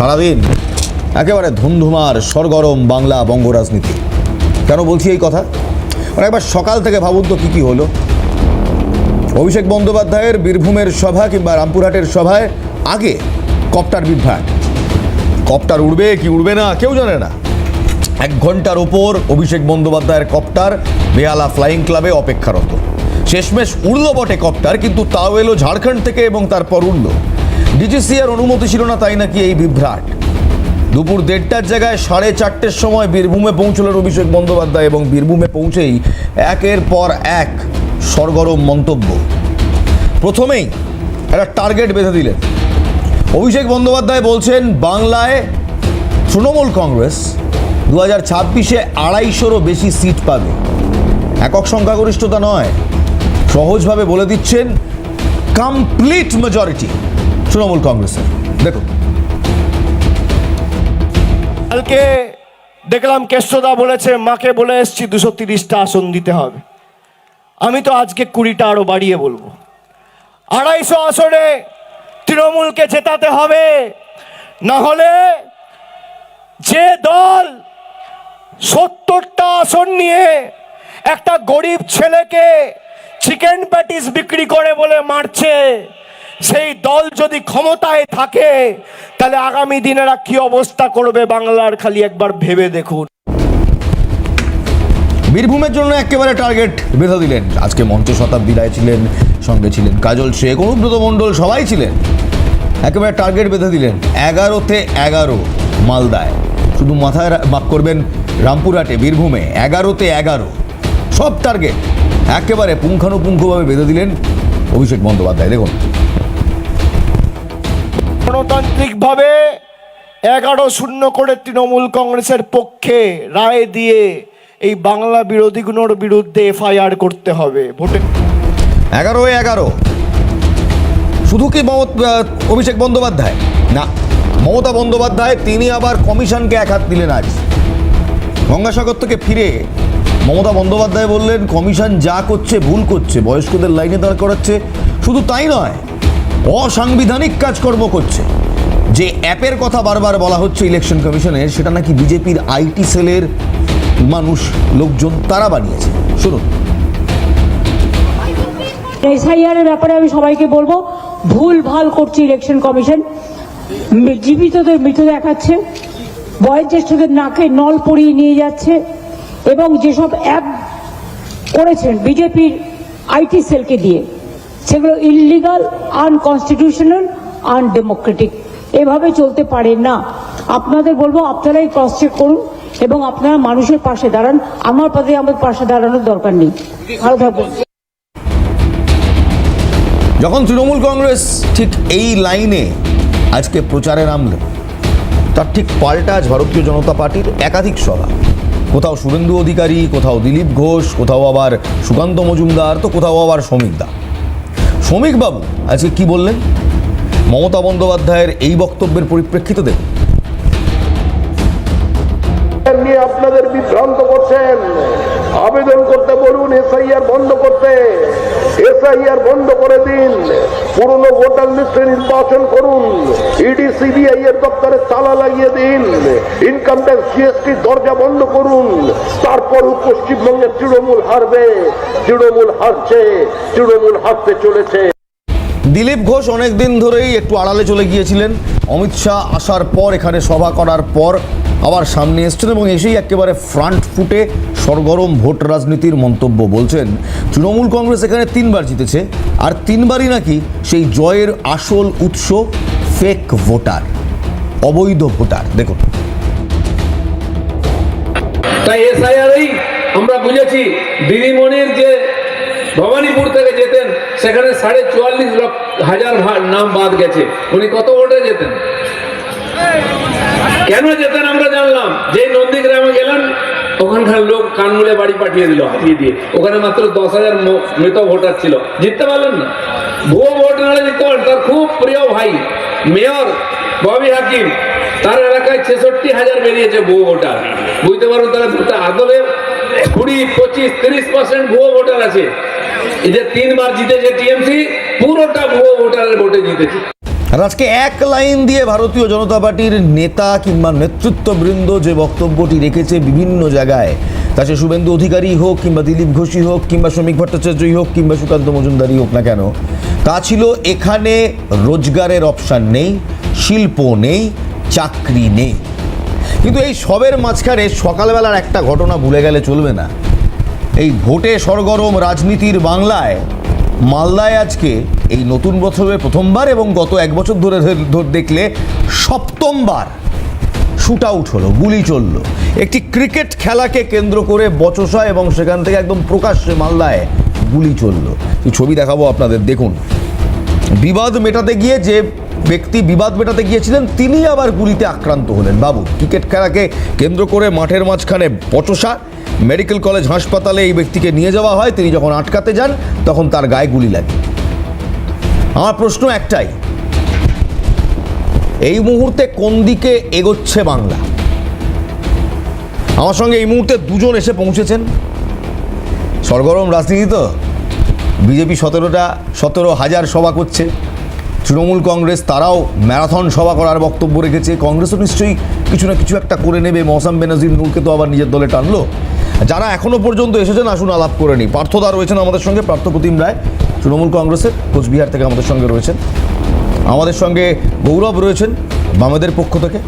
সারাদিন একেবারে ধুমধুমার, সরগরম বাংলা বঙ্গ রাজনীতি কেন বলছি এই কথা? মানে একবার সকাল থেকে ভাবুন তো কী কী হলো। অভিষেক বন্দ্যোপাধ্যায়ের বীরভূমের সভা কিংবা রামপুরহাটের সভায় আগে কপ্টার বিভ্রাট। কপ্টার উড়বে কি উড়বে না, কেউ জানে না। এক ঘণ্টার ওপর অভিষেক বন্দ্যোপাধ্যায়ের কপ্টার বেহালা ফ্লাইং ক্লাবে অপেক্ষারত। শেষমেশ উড়ল বটে কপ্টার, কিন্তু তাও এলো ঝাড়খণ্ড থেকে এবং তারপর উড়ল। ডিজিসিআর অনুমতি ছিল না তাই নাকি এই বিভ্রাট? দুপুর দেড়টার জায়গায় সাড়ে চারটের সময় বীরভূমে পৌঁছলেন অভিষেক বন্দ্যোপাধ্যায় এবং বীরভূমে পৌঁছেই একের পর এক সরগরম মন্তব্য। প্রথমেই একটা টার্গেট বেঁধে দিলেন। অভিষেক বন্দ্যোপাধ্যায় বলছেন, বাংলায় তৃণমূল কংগ্রেস দু হাজার ছাব্বিশে আড়াইশোরও বেশি সিট পাবে। একক সংখ্যাগরিষ্ঠতা নয়। সহজভাবে বলে দিচ্ছেন কমপ্লিট মেজরিটি তৃণমূল কংগ্রেসের। দেখুন। কালকে দেখলাম কেষ্টদা বলেছে, মাকে বলে এসছি, দুশো তিরিশটা আসন দিতে হবে। আমি তো আজকে কুড়িটা আরও বাড়িয়ে বলব। আড়াইশো আসনে তৃণমূলকে জেতাতে হবে। না হলে যে দল সত্তরটা আসন নিয়ে একটা গরিব ছেলেকে চিকেন প্যাটিস বিক্রি করে বলে মারছে সেই দল যদি ক্ষমতায় থাকে, তাহলে আগামী দিনেরা কি অবস্থা করবে বাংলার খালি একবার ভেবে দেখুন। বীরভূমের জন্য একেবারে টার্গেট বেঁধে দিলেন। আজকে মঞ্চ শতাব্দী রায় ছিলেন, সঙ্গে ছিলেন কাজল শেখ, অনুব্রত মণ্ডল সবাই ছিলেন। একেবারে টার্গেট বেঁধে দিলেন এগারোতে এগারো মালদায়। শুধু মাথায় মাফ করবেন রামপুরহাটে, বীরভূমে এগারোতে এগারো। সব টার্গেট একেবারে পুঙ্খানুপুঙ্খভাবে বেঁধে দিলেন অভিষেক বন্দ্যোপাধ্যায়। দেখুন। গণতান্ত্রিকভাবে এগারো শূন্য করে তৃণমূল কংগ্রেসের পক্ষে রায় দিয়ে এই বাংলা বিরোধীগুলোর বিরুদ্ধে এফআইআর করতে হবে। ভোটে এগারো এগারো। শুধু কি অভিষেক বন্দ্যোপাধ্যায়? না, মমতা বন্দ্যোপাধ্যায়, তিনি আবার কমিশনকে এক হাত দিলেন আজ। গঙ্গাসাগর থেকে ফিরে মমতা বন্দ্যোপাধ্যায় বললেন, কমিশন যা করছে, ভুল করছে, বয়স্কদের লাইনে দাঁড় করাচ্ছে। শুধু তাই নয় অসাংবিধানিক কাজকর্ম করছে। যে অ্যাপের কথা বারবার বলা হচ্ছে ইলেকশন কমিশনের, সেটা নাকি বিজেপির আইটি সেলের মানুষ, লোকজন তারা বানিয়েছে। শুনুন। এসআইআরের ব্যাপারে আমি সবাইকে বলব, ভুল ভালো করছে ইলেকশন কমিশন। জীবিতদের মৃত দেখাচ্ছে, বয়োজ্যেষ্ঠদের নাকে নল পরিয়ে নিয়ে যাচ্ছে, এবং যেসব অ্যাপ করেছেন বিজেপির আইটি সেলকে দিয়ে সেগুলো ইললিগাল আনকনস্টিটিউশনাল আনডেমোক্রেটিক এভাবে চলতে পারে না। আপনাদের বলব, আপনারাই ক্রস চেক করুন এবং আপনারা মানুষের পাশে দাঁড়ান। আমার পদে আমার পাশে দাঁড়ানোর দরকার নেই। ভালো থাকবেন যখন তৃণমূল কংগ্রেস ঠিক এই লাইনে আজকে প্রচারে নামল, তার ঠিক পাল্টা আজ ভারতীয় জনতা পার্টির একাধিক সভা। কোথাও শুভেন্দু অধিকারী, কোথাও দিলীপ ঘোষ, কোথাও আবার সুকান্ত মজুমদার, তো কোথাও আবার শ্রমিক দা শ্রমিক বাবু আজকে কি বললেন? মমতা বন্দ্যোপাধ্যায়ের এই বক্তব্যের পরিপ্রেক্ষিতে দেখুন। নিয়ে আপনাদের বিভ্রান্ত করছেন। আবেদন করতে বলুন এসআইআর বন্ধ করতে। এসআইআর বন্ধ করে দিন। পুরনো ভোটার লিস্টে নির্বাচন করুন। ইডি, সিবিআই এর দপ্তরে তালা লাগিয়ে দিন। ইনকাম ট্যাক্স জিএসটি দরজা বন্ধ করুন। তারপর পশ্চিমবঙ্গের তৃণমূল হারবে। তৃণমূল হারছে, তৃণমূল হারতে চলেছে। দিলীপ ঘোষ অনেক দিন ধরেই একটু আড়ালে চলে গিয়েছিলেন। অমিত শাহ আসার পর এখানে সভা করার পর আবার সামনে এসছেন এবং এসেই একেবারে ফ্রন্ট ফুটে সরগরম ভোট রাজনীতির মন্তব্য বলছেন। তৃণমূল কংগ্রেস এখানে তিনবার জিতেছে, আর তিনবারই নাকি সেই জয়ের আসল উৎস ফেক ভোটার অবৈধ ভোটার দেখুন। তাই এসআইআরই আমরা বুঝেছি, দিদিমণির যে ভবানীপুর থেকে যেতেন, সেখানে সাড়ে চুয়াল্লিশ হাজার নাম বাদ গেছে। উনি কত ভোটে যেতেন? কেন যেতেন আমরা জানলাম? যে নন্দীগ্রামে গেলেন, ওখানকার লোক কানমুলে বাড়ি পাঠিয়ে দিল, হাতিয়ে দিয়ে। ওখানে মাত্র দশ হাজার মৃত ভোটার ছিল। জিততে পারলেন না। ভুয়ো ভোট নাড়ে জিততে পারেন তার খুব প্রিয় ভাই, মেয়র ববি হাকিম, তার এলাকায় ছেষট্টি হাজার বেরিয়েছে ভুয়ো ভোটার। বুঝতে পারুন দুটো আদলে কুড়ি, পঁচিশ, তিরিশ পার্সেন্ট ভুয়ো ভোটার আছে। এই যে তিনবার জিতেছে টিএমসি, পুরোটা ভুয়ো ভোটারের ভোটে জিতেছে। আর আজকে এক লাইন দিয়ে ভারতীয় জনতা পার্টির নেতা কিংবা নেতৃত্ববৃন্দ যে বক্তব্যটি রেখেছে বিভিন্ন জায়গায়, তা সে শুভেন্দু অধিকারী হোক কিংবা দিলীপ ঘোষই হোক কিংবা শ্রমিক ভট্টাচার্যই হোক কিংবা সুকান্ত মজুমদারই হোক না কেন, তা ছিল এখানে রোজগারের অপশান নেই, শিল্প নেই, চাকরি নেই। কিন্তু এই সবের মাঝখানে সকালবেলার একটা ঘটনা ভুলে গেলে চলবে না। এই ভোটে সরগরম রাজনীতির বাংলায় মালদায় আজকে এই নতুন বছরের প্রথমবার এবং গত এক বছর ধরে ধরে দেখলে সপ্তমবার শুট আউট হলো, গুলি চলল। একটি ক্রিকেট খেলাকে কেন্দ্র করে বচসা এবং সেখান থেকে একদম প্রকাশ্যে মালদায় গুলি চলল। এই ছবি দেখাবো আপনাদের, দেখুন। বিবাদ মেটাতে গিয়ে যে ব্যক্তি বিবাদ মেটাতে গিয়েছিলেন, তিনি আবার গুলিতে আক্রান্ত হলেন। বাবু ক্রিকেট খেলাকে কেন্দ্র করে মাঠের মাঝখানে পচসা মেডিকেল কলেজ হাসপাতালে এই ব্যক্তিকে নিয়ে যাওয়া হয়। তিনি যখন আটকাতে যান, তখন তার গায়ে গুলি লাগে। আমার প্রশ্ন একটাই। এই মুহূর্তে কোন দিকে এগোচ্ছে বাংলা? আমার সঙ্গে এই মুহূর্তে দুজন এসে পৌঁছেছেন। সরগরম রাজনীতি তো। বিজেপি সতেরোটা, সতেরো হাজার সভা করছে। তৃণমূল কংগ্রেস, তারাও ম্যারাথন সভা করার বক্তব্য রেখেছে। কংগ্রেসও নিশ্চয়ই কিছু না কিছু একটা করে নেবে। মৌসাম বেনাজির নূরকে তো আবার নিজের দলে টানলো। যারা এখনও পর্যন্ত এসেছেন, আসুন আলাপ করে নিই। পার্থদা রয়েছেন আমাদের সঙ্গে, পার্থ প্রতিম রায়, তৃণমূল কংগ্রেসের, কোচবিহার থেকে আমাদের সঙ্গে রয়েছেন। আমাদের সঙ্গে গৌরব রয়েছেন বামেদের পক্ষ থেকে।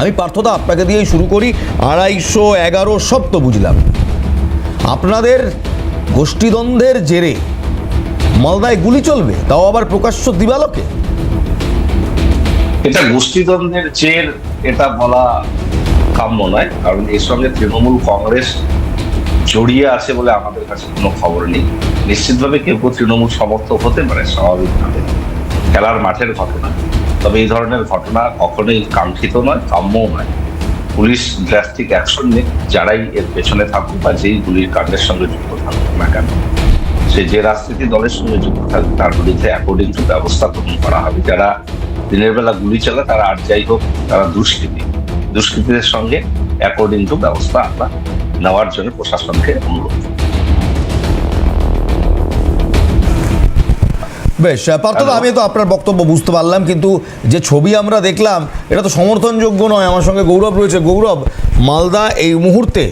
আমি পার্থদা আপনাকে দিয়েই শুরু করি, আড়াইশো এগারো সব তো বুঝলাম। আপনাদের গোষ্ঠীদ্বন্দ্বের জেরে মালদায় গুলি চলবে, তাও আবার প্রকাশ্য দিবালোকে? এটা গোষ্ঠীদ্বন্দ্বের জের, এটা বলা কাম্য নয়, কারণ এর সঙ্গে তৃণমূল কংগ্রেস জড়িয়ে আছে বলে আমাদের কাছে কোনো খবর নেই। নিশ্চিতভাবে কেউ কেউ তৃণমূল সমর্থক হতে পারে স্বাভাবিকভাবে খেলার মাঠের ঘটনা। তবে এই ধরনের ঘটনা কখনোই কাঙ্ক্ষিত নয়, কাম্যও নয়। পুলিশ ড্রাস্টিক অ্যাকশন নিক, যারাই এর পেছনে থাকুক বা যেই গুলির কাণ্ডের সঙ্গে যুক্ত থাকুক না কেন। সে যে রাজনীতি দলের সঙ্গে যুক্ত থাকবে তার বিরুদ্ধে অ্যাকর্ডিং টু ব্যবস্থা গ্রহণ করা হবে। যারা দিনের বেলা গুলি চালা তারা আর যাই হোক, তারা দুষ্কৃতী। দুষ্কৃতীদের সঙ্গে অ্যাকর্ডিং টু ব্যবস্থা আমরা নেওয়ার জন্য প্রশাসনকে অনুরোধ। বেশ পার্থদা আমি তো আপনার বক্তব্য বুঝতে পারলাম কিন্তু যে ছবি আমরা দেখলাম এটা তো সমর্থনযোগ্য নয় আমার সঙ্গে গৌরব রয়েছে। গৌরব মালদা এই মুহূর্তে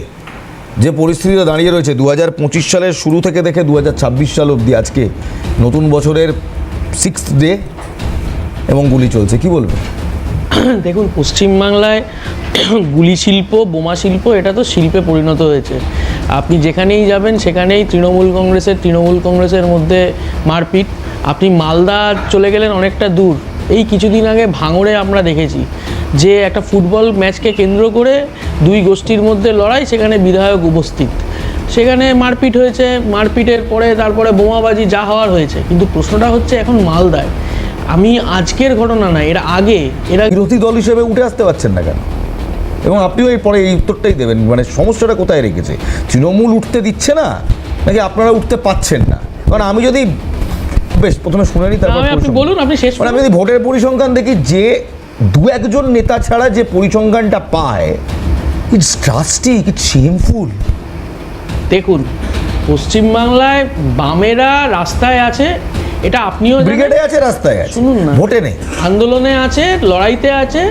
যে পরিস্থিতিতে দাঁড়িয়ে রয়েছে দু হাজার পঁচিশ সালের শুরু থেকে দেখে দু হাজার ছাব্বিশ সাল অবধি আজকে নতুন বছরের সিক্স ডে এবং গুলি চলছে। কি বলবে দেখুন, পশ্চিমবাংলায় গুলি শিল্প বোমা শিল্প এটা তো শিল্পে পরিণত হয়েছে। আপনি যেখানেই যাবেন, সেখানেই তৃণমূল কংগ্রেসের তৃণমূল কংগ্রেসের মধ্যে মারপিট। আপনি মালদা চলে গেলেন অনেকটা দূর। এই কিছুদিন আগে ভাঙড়ে আমরা দেখেছি যে একটা ফুটবল ম্যাচকে কেন্দ্র করে দুই গোষ্ঠীর মধ্যে লড়াই, সেখানে বিধায়ক উপস্থিত। সেখানে মারপিট হয়েছে, মারপিটের পরে তারপরে বোমাবাজি যা হওয়ার হয়েছে। কিন্তু প্রশ্নটা হচ্ছে, এখন মালদায় আমি আজকের ঘটনা না এর আগে এরা বিরোধী দল হিসেবে উঠে আসতে পারছেন না কেন? এবং আপনিও এই পরে এই উত্তরটাই দেবেন মানে সমস্যাটা কোথায় রেখেছে? তৃণমূল উঠতে দিচ্ছে না নাকি আপনারা উঠতে পাচ্ছেন না? কারণ আমি যদি বেশ প্রথমে শুনে নিই তারপর আপনি বলুন, আপনি শেষ মানে আমি যদি ভোটের পরিসংখ্যান দেখি যে দু একজন নেতা ছাড়া যে পরিসংখ্যানটা পায় ইটস ড্রাস্টিক ইটস শেমফুল দেখুন পশ্চিমবাংলায় বামেরা রাস্তায় আছে এটা আপনিও ব্রিগেডে আছে রাস্তায় আছে। শুনুন না। ভোটে নেই। আন্দোলনে আছে লড়াইতে আছে।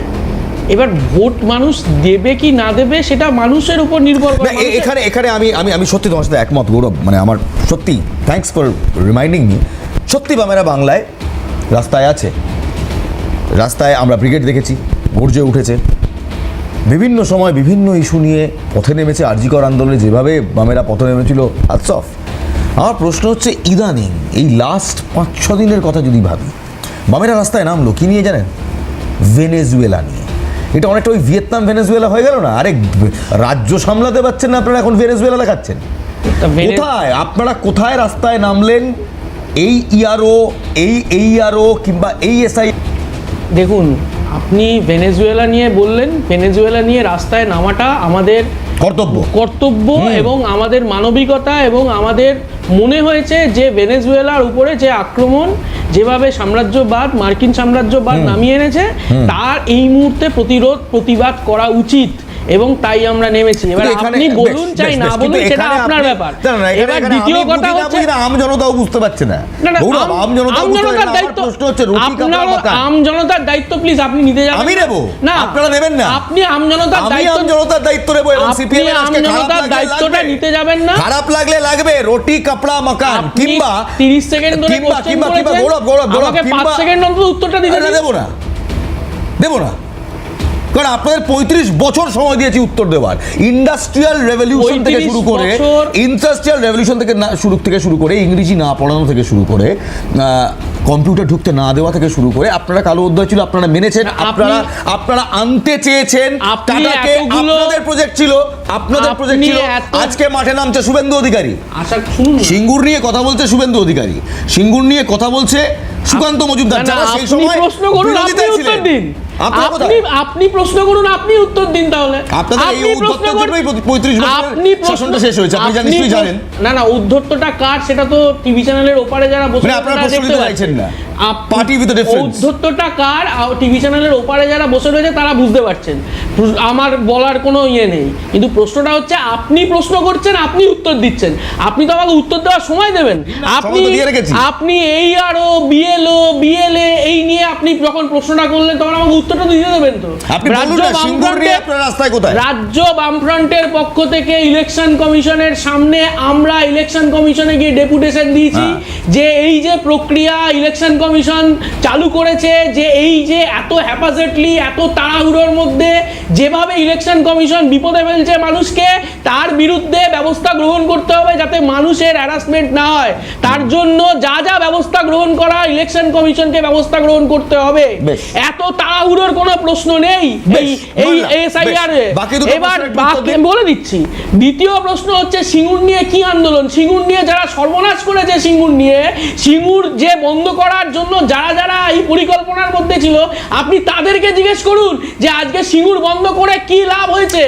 এবার ভোট মানুষ দেবে কি না দেবে সেটা মানুষের উপর নির্ভর করে। এখানে এখানে আমি আমি আমি সত্যি তোমার সাথে একমত গৌরব। মানে আমার সত্যি থ্যাঙ্কস ফর রিমাইন্ডিং মি সত্যি বামেরা বাংলায় রাস্তায় আছে। রাস্তায় আমরা ব্রিগেড দেখেছি গর্জে উঠেছে। বিভিন্ন সময় বিভিন্ন ইস্যু নিয়ে পথে নেমেছে আরজিকর আন্দোলনে। যেভাবে বামেরা পথে নেমেছিল হাতস অফ আমার প্রশ্ন হচ্ছে ইদানিং এই লাস্ট পাঁচ ছ দিনের কথা যদি ভাবি বামেরা রাস্তায় নামলো কী নিয়ে জানেন? ভেনেজুয়েলা নিয়ে। এটা অনেকটা ওই ভিয়েতনাম ভেনেজুয়েলা হয়ে গেল না? আরে রাজ্য সামলাতে পারছেন না আপনারা এখন ভেনেজুয়েলা দেখাচ্ছেন। কোথায়? আপনারা কোথায় রাস্তায় নামলেন? এই ইয়ারও এই এই ইয়ারও কিংবা এই এসআই দেখুন আপনি ভেনেজুয়েলা নিয়ে বললেন ভেনেজুয়েলা নিয়ে রাস্তায় নামাটা আমাদের কর্তব্য। কর্তব্য এবং আমাদের মানবিকতা এবং আমাদের মনে হয়েছে যে ভেনেজুয়েলার উপরে যে আক্রমণ যেভাবে সাম্রাজ্যবাদ মার্কিন সাম্রাজ্যবাদ নামিয়ে এনেছে তার এই মুহূর্তে প্রতিরোধ প্রতিবাদ করা উচিত। এবং তাই আমরা নেমেছি। এবার আপনি বলুন চাই না বলুন সেটা আপনার ব্যাপার। এবার দ্বিতীয় কথা হচ্ছে আম জনতাও বুঝতে পারছে না। আম- আম জনতাও বুঝতে পারছে জনতার। দায়িত্ব প্রশ্ন হচ্ছে রুটি কাপড়া আপনারও আম জনতার দায়িত্ব প্লিজ আপনি নিতে যাবেন আমি। নেব? না আপনারা নেবেন না? আপনি আম জনতার দায়িত্ব আম জনতার দায়িত্ব নেব এবং সিপিএম আম জনতার দায়িত্বটা নিতে যাবেন না। খারাপ লাগলে লাগবে রুটি কাপড়া মাকান কিংবা 30 সেকেন্ড ধরে কিংবা কিংবা কিংবা গৌরব গৌরব গৌরব আমাকে 5 সেকেন্ড অন্তত উত্তরটা দিতে দেবো না। দেবো না। কারণ আপনাদের পঁয়ত্রিশ বছর সময় দিয়েছি উত্তর দেওয়ার। ইন্ডাস্ট্রিয়াল রেভলিউশন থেকে শুরু করে ইন্ডাস্ট্রিয়াল রেভলিউশন থেকে না শুরু থেকে শুরু করে ইংরেজি না পড়ানো থেকে শুরু করে কম্পিউটার ঢুকতে না দেওয়া থেকে শুরু করে আপনারা কালো অধ্যায় ছিল আপনারা মেনেছেন আপনারা আপনারা আনতে চেয়েছেন টাটাকে আপনাদের প্রজেক্ট ছিল আপনাদের প্রজেক্ট ছিল। আজকে মাঠে নামছে শুভেন্দু অধিকারী। সিঙ্গুর নিয়ে কথা বলছে শুভেন্দু অধিকারী। সিঙ্গুর নিয়ে কথা বলছে সুকান্ত মজুমদার। যারা সেই সময় প্রশ্ন করুন আপনি উত্তর দিন। আপনি আপনি প্রশ্ন করুন আপনি উত্তর দিন তাহলে আপনাদের এই। জন্যই পঁয়ত্রিশ বছরের আপনি প্রশ্ন- শেষ হয়েছে। আপনি জানেন। না না উদ্ধত্তটা কার সেটা তো টিভি চ্যানেলের ওপারে যারা বসে মানে আপনারা প্রশ্ন না। With a difference. উদ্ধত্তটা কার? টিভি চ্যানেলের ওপারে যারা বসে রয়েছে তারা বুঝতে পারছেন। আমার বলার কোনো ইয়ে নেই। কিন্তু প্রশ্নটা হচ্ছে আপনি প্রশ্ন করছেন আপনি উত্তর দিচ্ছেন। আপনি তো আমাকে উত্তর দেওয়ার সময় দেবেন। আপনি। আপনি এই আরও বিএলও বিএলএ এই নিয়ে আপনি যখন প্রশ্নটা করলেন তখন আমাকে উত্তরটা দিয়ে দেবেন তো। রাজ্য বামফ্রন্টের পক্ষ থেকে ইলেকশন কমিশনের সামনে আমরা ইলেকশন কমিশনে গিয়ে ডেপুটেশন দিয়েছি হ্যাঁ। যে এই যে প্রক্রিয়া ইলেকশন কমিশন চালু করেছে যে এই যে এত হ্যাপাজেটলি এত তাড়াহুড়োর মধ্যে যেভাবে ইলেকশন কমিশন বিপদে ফেলছে মানুষকে তার বিরুদ্ধে ব্যবস্থা গ্রহণ করতে হবে যাতে মানুষের হ্যারাসমেন্ট না হয়। তার জন্য যা যা ব্যবস্থা গ্রহণ করা ইলেকশন কমিশনকে ব্যবস্থা গ্রহণ করতে হবে। এত তাড়াহুড়োর কোনো প্রশ্ন নেই এই এই এসআইআর। এবার বলে দিচ্ছি দ্বিতীয় প্রশ্ন হচ্ছে সিঙ্গুর নিয়ে কি আন্দোলন? সিঙ্গুর নিয়ে যারা সর্বনাশ করেছে সিঙ্গুর নিয়ে সিঙ্গুর যে বন্ধ করার জন্য যারা যারা এই পরিকল্পনার মধ্যে ছিল আপনি তাদেরকে জিজ্ঞেস করুন যে আজকে সিঙ্গুর বন্ধ করে কি লাভ হয়েছে?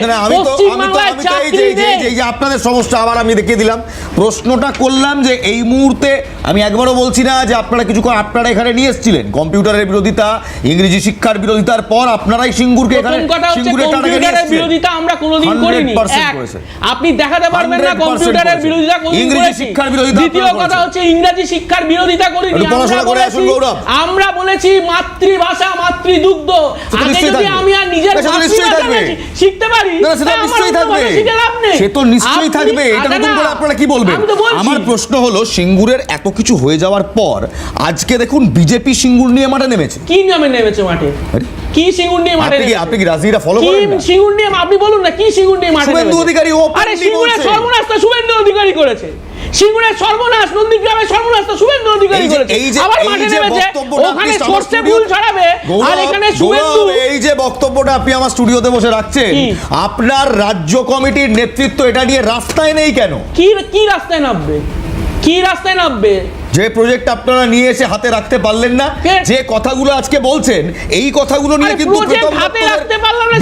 আপনাদের সমস্যা আবার আমি দেখিয়ে দিলাম। প্রশ্নটা করলাম যে এই মুহূর্তে আমি একবারও বলছি না যে আপনারা কিছু আপনারা এখানে নিয়ে এসেছিলেন। কম্পিউটারের বিরোধিতা ইংরেজি শিক্ষার বিরোধিতার পর আপনারাই সিঙ্গুরকে এখানে সিঙ্গুরের। বিরোধিতা আমরা কোনোদিন করিনি। 100% এক, করেছে। আপনি দেখাতে পারবেন না কম্পিউটারের বিরোধিতা ইংরেজি শিক্ষার বিরোধিতা দ্বিতীয় কথা হচ্ছে ইংরেজি শিক্ষার বিরোধিতা করিনি পড়াশোনা করে বলেছি- আমরা বলেছি মাতৃভাষা মাতৃদুগ্ধ। আগে যদি আমি আর নিজের শিখতে পারি না, না, সে তো তা আমার নিশ্চয়ই থাকবে। সে তো নিশ্চয়ই থাকবে। এটা নতুন করে আপনারা কি বলবেন। আমার প্রশ্ন হলো সিঙ্গুরের এত কিছু হয়ে যাওয়ার পর আজকে দেখুন বিজেপি সিঙ্গুর নিয়ে মাঠে নেমেছে। কি নামে নেমেছে মাঠে? কি সিঙ্গুর নিয়ে মাঠে আপনি কি রাজনীতিটা ফলো করেন না? সিঙ্গুর নিয়ে আপনি বলুন না কি সিঙ্গুর নিয়ে মাঠে শুভেন্দু? অধিকারী openly আরে সিঙ্গুরের। সর্বনাশটা শুভেন্দু অধিকারী করেছে। সিঙ্গুরের সর্বনাশ নন্দীগ্রামের সর্বনাশটা শুভেন্দু অধিকারী করেছে। এই যে- আবার মাঠে নেমেছে। ওখানে সরষে ফুল ছড়াবে। আর এখানে শুভেন্দু এই যে বক্তব্যটা আপনি আমার স্টুডিওতে বসে রাখছেন আপনার রাজ্য কমিটির নেতৃত্ব এটা নিয়ে রাস্তায় নেই কেন? কি কি রাস্তায় নামবে? কি রাস্তায় নামবে? যে প্রজেক্ট আপনারা নিয়ে এসে হাতে রাখতে পারলেন না যে কথাগুলো আজকে বলছেন এই কথাগুলো নিয়ে কিন্তু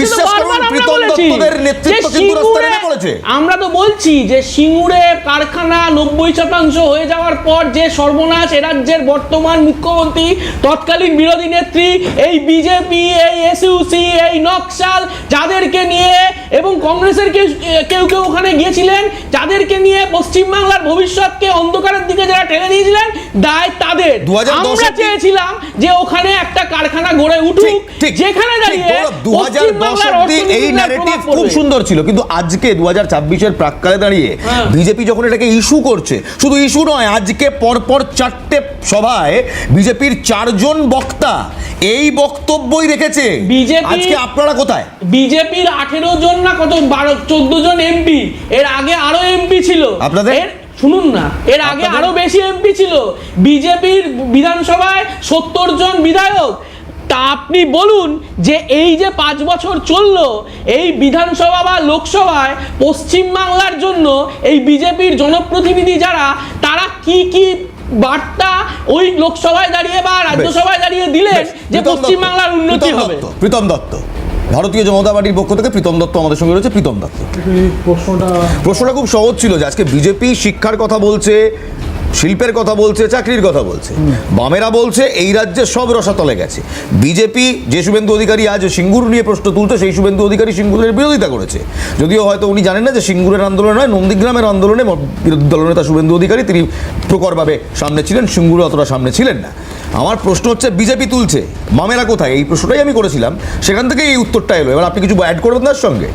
বিশ্বাস করুন প্রীতম দত্তদের নেতৃত্ব কিন্তু রাস্তায় নেমে পড়েছে। আমরা তো বলছি যে সিঙ্গুরে কারখানা নব্বই শতাংশ হয়ে যাওয়ার পর যে সর্বনাশ রাজ্যের বর্তমান মুখ্যমন্ত্রী তৎকালীন বিরোধী নেত্রী এই বিজেপি এই এসইউসি এই নকশাল যাদেরকে নিয়ে এবং কংগ্রেসের কেউ কেউ কেউ ওখানে গিয়েছিলেন যাদেরকে নিয়ে পশ্চিমবাংলার ভবিষ্যৎকে অন্ধকারের দিকে যারা ঠেলে দিয়েছিলেন দায় তাদের। আমরা চেয়েছিলাম যে ওখানে একটা কারখানা গড়ে উঠুক ঠিক, ঠিক, যেখানে দাঁড়িয়ে গৌরব, 2010 পশ্চিমবাংলার অব্দি এই ন্যারেটিভ খুব সুন্দর ছিল কিন্তু আজকে দু হাজার ছাব্বিশের প্রাককালে দাঁড়িয়ে হ্যাঁ। বিজেপি যখন এটাকে ইস্যু করছে শুধু ইস্যু নয় আজকে পরপর চারটে সভায় বিজেপির চারজন বক্তা এই বক্তব্যই রেখেছে। আজকে আপনারা কোথায়? বিজেপির আঠেরো জন না কত বারো চোদ্দ জন এমপি এর আগে আরও এমপি ছিল। আপনাদের? শুনুন না। এর আগে? আরও বেশি এমপি ছিল। বিজেপির বিধানসভায় সত্তর জন বিধায়ক। তা আপনি বলুন যে এই যে পাঁচ বছর চলল এই বিধানসভা বা লোকসভায় পশ্চিমবাংলার জন্য এই বিজেপির জনপ্রতিনিধি যারা তারা কি কি বার্তা ওই লোকসভায় দাঁড়িয়ে বা রাজ্যসভায় দাঁড়িয়ে দিলেন যে পশ্চিমবাংলার উন্নতি হবে? প্রীতম দত্ত। ভারতীয় জনতা পার্টির পক্ষ থেকে প্রীতম দত্ত আমাদের সঙ্গে রয়েছে। প্রীতম দত্ত। প্রশ্নটা খুব সহজ ছিল যে আজকে বিজেপি শিক্ষার কথা বলছে, শিল্পের কথা বলছে, চাকরির কথা বলছে। বামেরা বলছে এই রাজ্যে সব রসাতলে গেছে। বিজেপি যে শুভেন্দু অধিকারী আজ সিঙ্গুর নিয়ে প্রশ্ন তুলছে, সেই শুভেন্দু অধিকারী সিঙ্গুরের বিরোধিতা করেছে। যদিও হয়তো উনি জানেন না যে সিঙ্গুরের আন্দোলন নয়, নন্দীগ্রামের আন্দোলনে বিরোধী দলনেতা শুভেন্দু অধিকারী তিনি প্রকরভাবে সামনে ছিলেন সিঙ্গুরে অতটা সামনে ছিলেন না। আমার প্রশ্ন হচ্ছে বিজেপি তুলছে। মামেরা কোথায়? এই প্রশ্নটাই আমি করেছিলাম। সেখান থেকে এই উত্তরটা এলো। এবার আপনি কিছু অ্যাড করবেন তার সঙ্গে?